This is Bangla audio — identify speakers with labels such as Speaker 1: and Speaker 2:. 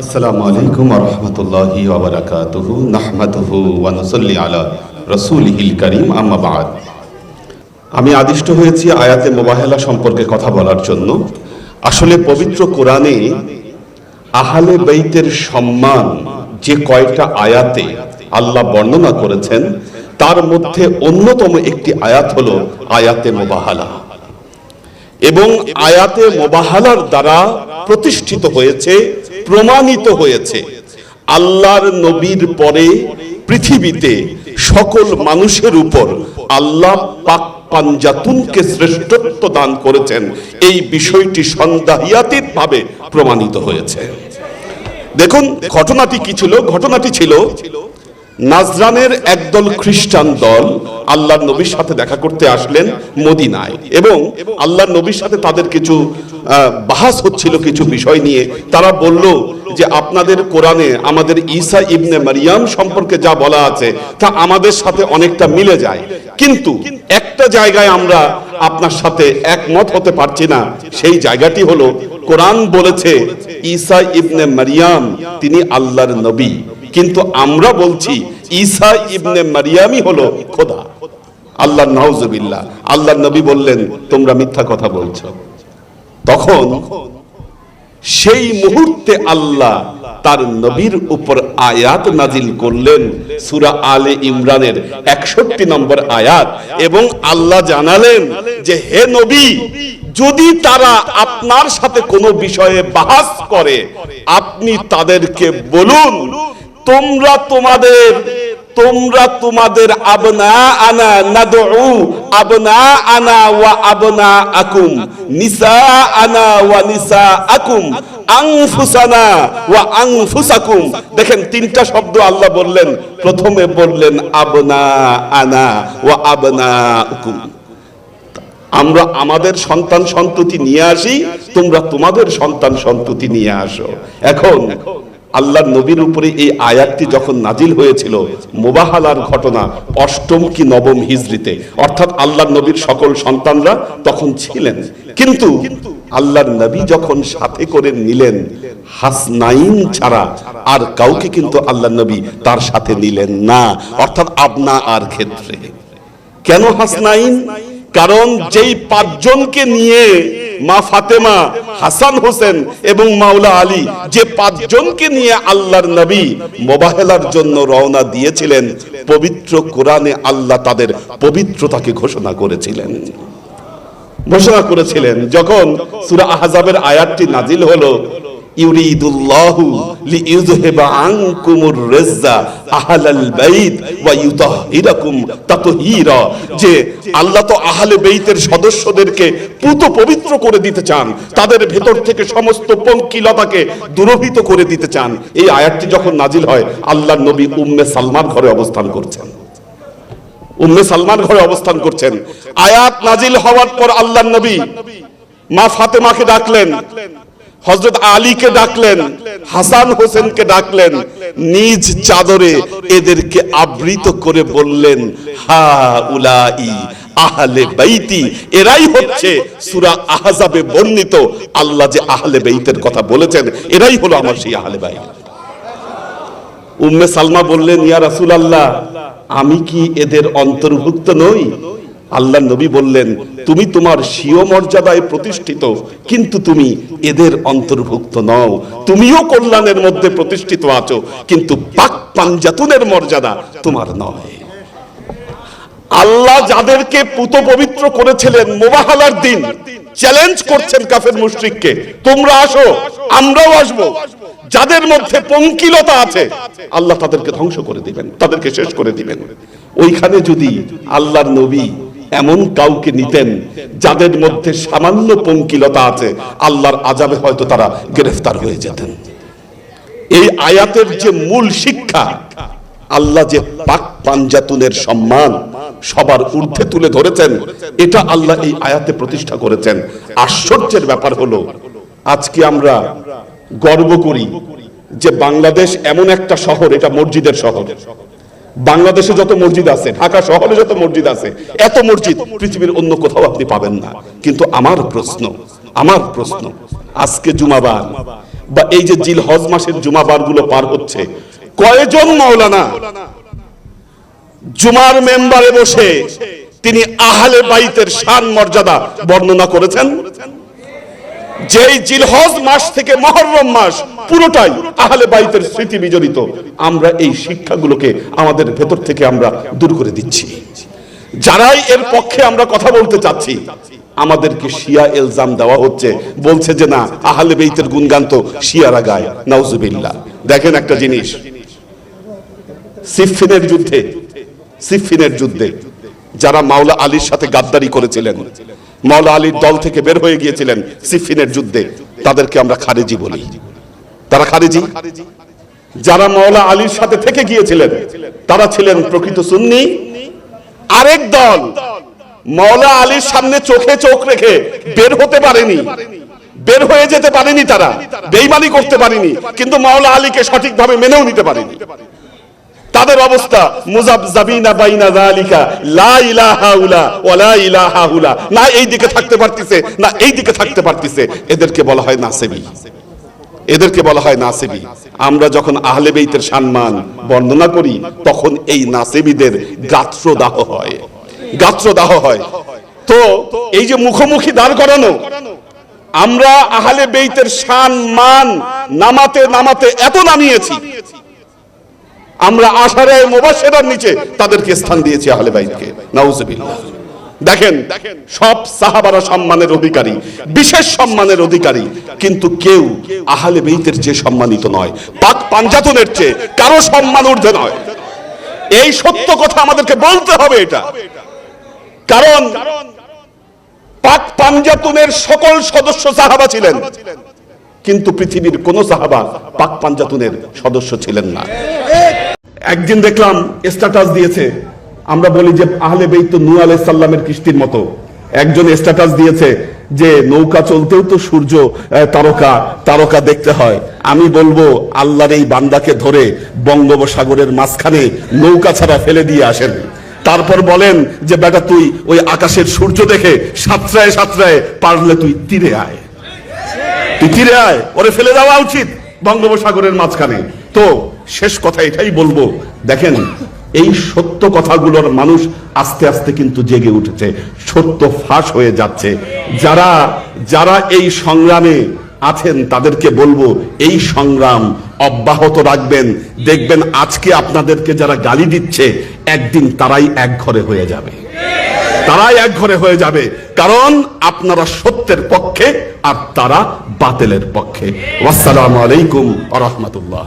Speaker 1: আসসালামু আলাইকুম রহমতুল্লাহি ওবরাকাতুহু নাহমাদুহু ওয়া নুসাল্লি আলা রাসূলিহিল কারীম। আম্মা বাদ। আমি আদিষ্ট হয়েছি আয়াতে মোবাহেলা সম্পর্কে কথা বলার জন্য। আসলে পবিত্র কোরআনে আহলে বেইতের সম্মান যে কয়টা আয়াতে আল্লাহ বর্ণনা করেছেন, তার মধ্যে অন্যতম একটি আয়াত হলো আয়াতে মোবাহালা। এবং আয়াতে মোবাহালার দ্বারা প্রতিষ্ঠিত হয়েছে প্রমাণিত হয়েছে। আল্লাহর নবীর পরে পৃথিবীতে সকল মানুষের উপর আল্লাহ পাক পাঞ্জাতুনকে শ্রেষ্ঠত্ব দান করেছেন। এই বিষয়টি সন্দেহাতীত ভাবে প্রমাণিত হয়েছে। দেখুন, ঘটনাটি কি ছিল? ঘটনাটি ছিল নাজরানের একদল খ্রিস্টান দল আল্লাহর নবীর সাথে দেখা করতে আসলেন মদিনায়। এবং আল্লাহর নবীর সাথে তাদের কিছু বাহাস হচ্ছিল কিছু বিষয় নিয়ে। তারা বলল যে, আপনাদের কোরআনে আমাদের ঈসা ইবনে মারিয়াম সম্পর্কে যা বলা আছে, তা আমাদের সাথে অনেকটা মিলে যায়। কিন্তু একটা জায়গায় আমরা আপনার সাথে একমত হতে পারছি না, সেই জায়গাটি হলো, কোরআন বলেছে, ঈসা ইবনে মারিয়াম, তিনি আল্লাহর নবী। কিন্তু আমরা বলছি ঈসা ইবনে মারিয়ামই হলো খোদা। আল্লাহ নাউজুবিল্লাহ। আল্লাহর নবী বললেন, তোমরা মিথ্যা কথা বলছো। তখন সেই মুহূর্তে আল্লাহ তার নবীর উপর আয়াত নাজিল করলেন, সুরা আলে ইমরানের একষট্টি নম্বর আয়াত, এবং আল্লাহ জানালেন যে, হে নবী, যদি তারা আপনার সাথে কোনো বিষয়ে বাহাস করে, আপনি তাদেরকে বলুন তোমরা তোমাদের তোমরা তোমাদের আবনা আনা নাদউ আবনা আনা ওয়া আবনা আকুম নিসা আনা ওয়া নিসা আকুম আনফুসানা ওয়া আনফুসাকুম। দেখেন, তিনটা শব্দ আল্লাহ বললেন। প্রথমে বললেন আবনা আনা ওয়া আবনা আকুম আমরা আমাদের সন্তান সন্ততি নিয়ে আসি, তোমরা তোমাদের সন্তান সন্ততি নিয়ে আসো। এখন আল্লাহ নবীর উপরে এই আয়াতটি যখন নাজিল হয়েছিল, মোবাহালার ঘটনা অষ্টম কি নবম হিজরিতে, অর্থাৎ আল্লাহ নবীর সকল সন্তানরা তখন ছিলেন। কিন্তু আল্লাহর নবী যখন সাথে করে নিলেন, হাসনাইন ছাড়া আর কাউকে কিন্তু আল্লাহ নবী তার সাথে নিলেন না, অর্থাৎ আপনা আর ক্ষেত্রে। কেন হাসনাইন? কারণ যেই পাঁচজনকে নিয়ে মা ফাতেমা, হাসান হোসেন এবং মাওলা আলী যে পাঁচজনকে নিয়ে আল্লাহর নবী মোবাহেলার জন্য রওনা দিয়েছিলেন, পবিত্র কোরআনে আল্লাহ তাদের পবিত্রতাকে ঘোষণা করেছিলেন। ঘোষণা করেছিলেন, যখন সুরা আহজাবের আয়াতটি নাজিল হলো ইউরিদুল্লাহু লিইউযহিবা আনকুমুর রিজ্জা আহলাল বাইত ওয়া ইউতাহিরাকুম তাতহীরা। যে আল্লাহ তো আহলে বেইতের সদস্যদেরকে পবিত্র করে দিতে চান, তাদের ভেতর থেকে সমস্ত পঙ্কিলতাকে করে দিতে চান। এই আয়াতটি যখন নাজিল হয়, আল্লাহর নবী উম্মে সালমান ঘরে অবস্থান করছেন। উম্মে সালমান ঘরে অবস্থান করছেন। আয়াত নাজিল হওয়ার পর আল্লাহ নবী মা ফাতেমাকে ডাকলেন হজরত আলীকে ডাকলেন, হাসান হোসেনকে ডাকলেন, নিজ চাদরে এদেরকে আবৃত করে বললেন হা উলাই আহলে বাইতি এরাই হচ্ছে সূরা আহজাবে বর্ণিত। আল্লাহ যে আহলে বাইতের কথা বলেছেন, এরাই হলো আমার সেই আহলে বাইত। উম্মে সালমা বললেন, ইয়া রাসূলুল্লাহ, আমি কি এদের অন্তর্ভুক্ত নই? আল্লাহ নবী বললেন, তুমি তোমার স্বীয় মর্যাদায় প্রতিষ্ঠিত, কিন্তু তুমি এদের অন্তর্ভুক্ত নও। তুমিও কল্যাণের মধ্যে প্রতিষ্ঠিত আছো, কিন্তু পাক পাঞ্জাতুনের মর্যাদা তোমার নয়। আল্লাহ যাদেরকে পুত পবিত্র করেছিলেন মোবাহালার দিন, চ্যালেঞ্জ করছেন কাফের মুশরিককে, তোমরা আসো, আমরাও আসব। যাদের মধ্যে পঙ্কিলতা আছে, আল্লাহ তাদেরকে ধ্বংস করে দিবেন, তাদেরকে শেষ করে দিবেন। ওইখানে যদি আল্লাহর নবী এমন কাউকে নিতেন যাদের মধ্যে সামান্য পঙ্কিলতা আছে, আল্লাহর আজাবে হয়তো তারা গ্রেফতার হয়ে যেতেন। এই আয়াতের যে মূল শিক্ষা, আল্লাহ যে পাক পাঞ্জাতুনের সম্মান সবার ঊর্ধ্বে তুলে ধরেছেন, এটা আল্লাহ এই আয়াতে প্রতিষ্ঠা করেছেন। আশ্চর্যের ব্যাপার হলো, আজকে আমরা গর্ব করি যে বাংলাদেশ এমন একটা শহর, এটা মসজিদের শহর। বাংলাদেশে যত মসজিদ আছে, ঢাকা শহরে যত মসজিদ আছে, এত মসজিদ পৃথিবীর অন্য কোথাও আপনি পাবেন না। কিন্তু আমার প্রশ্ন আমার প্রশ্ন, আজকে জুমাবার বা এই যে জিল হজ মাসের জুমাবারগুলো পার হচ্ছে, কয়জন মাওলানা জুমার মেম্বারে বসে তিনি আহলে বাইতের শান মর্যাদা বর্ণনা করেছেন? যেই জিলহজ মাস থেকে মহরম মাস পুরোটাই আহলে বাইতের স্মৃতি বিজড়িত। আমরা এই শিক্ষাগুলোকে আমাদের ভেতর থেকে আমরা দূর করে দিচ্ছি। যারাই এর পক্ষে আমরা কথা বলতে চাচ্ছি, আমাদেরকে শিয়া এলজাম দেওয়া হচ্ছে। বলছে যে না, আহলে বেইতের গুণগান তো শিয়ারা গায়, নাউজুবিল্লাহ। দেখেন একটা জিনিস। সিফিনের যুদ্ধে সিফিনের যুদ্ধে যারা মাওলা আলীর সাথে গাদ্দারি করেছিলেন, মাওলা আলীর দল থেকে বের হয়ে গিয়েছিলেন সিফিনের যুদ্ধে, তাদেরকে আমরা খারেজি বলি। তারা খারেজি যারা মাওলা আলীর সাথে থেকে গিয়েছিলেন, তারা ছিলেন প্রকৃত সুন্নি। আরেক দল মাওলা আলীর সামনে চোখে চোখ রেখে বের হতে পারেনি, বের হয়ে যেতে পারেনি তারা, বেইমানি করতে পারেনি, কিন্তু মাওলা আলীকে সঠিকভাবে মেনেও নিতে পারেনি। তাদের অবস্থা মুজাবজাবিনা বাইনা যালিকা, লা ইলাহা উলা ওয়া লা ইলাহা হুলা। না এই দিকে থাকতে পারতেছে, না এই দিকে থাকতে পারতেছে, এদেরকে বলা হয় নাসেবি। এদেরকে বলা হয় নাসেবি। আমরা যখন আহলে বেইতের সম্মান বর্ণনা করি, তখন এই নাসেবিদের গাত্রদাহ হয়। গাত্রদাহ হয়। তো এই যে মুখোমুখি দাঁড় করানো, আমরা আহলে বেইতের শান মান নামাতে নামাতে এত নামিয়েছি। আমরা আশারে মুবাশশিরার নিচে তাদেরকে স্থান দিয়েছি আহলে বাইতকে। নাউজুবিল্লাহ। দেখেন, সব সাহাবারা সম্মানের অধিকারী, বিশেষ সম্মানের অধিকারী, কিন্তু কেউ আহলে বেইতের চেয়ে সম্মানিত নয়, পাক পাঞ্জাতনের চেয়ে, কারও সম্মান ঊর্ধ্বে নয়। এই সত্য কথা আমাদেরকে বলতে হবে এটা। কারণ পাক পাঞ্জাতুনের সকল সদস্য সাহাবা ছিলেন, কিন্তু পৃথিবীর কোন সাহাবা পাক পাঞ্জাতুনের সদস্য ছিলেন না। একদিন দেখলাম স্ট্যাটাস দিয়েছে আমরা বলি যে আহলে বেইত তো নূহ আলাইহিস সাল্লামের কিস্তির মতো। একজন স্ট্যাটাস দিয়েছে যে নৌকা চলতেও তো সূর্য তারকা তারকা দেখতে হয়। আমি বলব, আল্লাহর এই বান্দাকে ধরে বঙ্গোপসাগরের মাঝখানে নৌকা ছাড়া ফেলে দিয়ে আসেন। তারপর বলেন যে, বেটা, তুই ওই আকাশের সূর্য দেখে সাতটায় সাতটায় পারলে তুই তীরে আয়। তুই তীরে আয়, ওরে ফেলে দেওয়া উচিত বঙ্গোপসাগরের মাঝখানে। তো শেষ কথা এটাই বলব। দেখেন এই সত্য কথাগুলোর মানুষ আস্তে আস্তে কিন্তু জেগে উঠেছে। সত্য ফাঁস হয়ে যাচ্ছে। যারা যারা এই সংগ্রামে আছেন, তাদেরকে বলব, এই সংগ্রাম অব্যাহত রাখবেন। দেখবেন আজকে আপনাদেরকে যারা গালি দিচ্ছে, একদিন তারাই এক ঘরে হয়ে যাবে। তারাই এক ঘরে হয়ে যাবে। কারণ আপনারা সত্যের পক্ষে আর তারা বাতিলের পক্ষে। আসসালামু আলাইকুম আ রহমতুল্লাহ।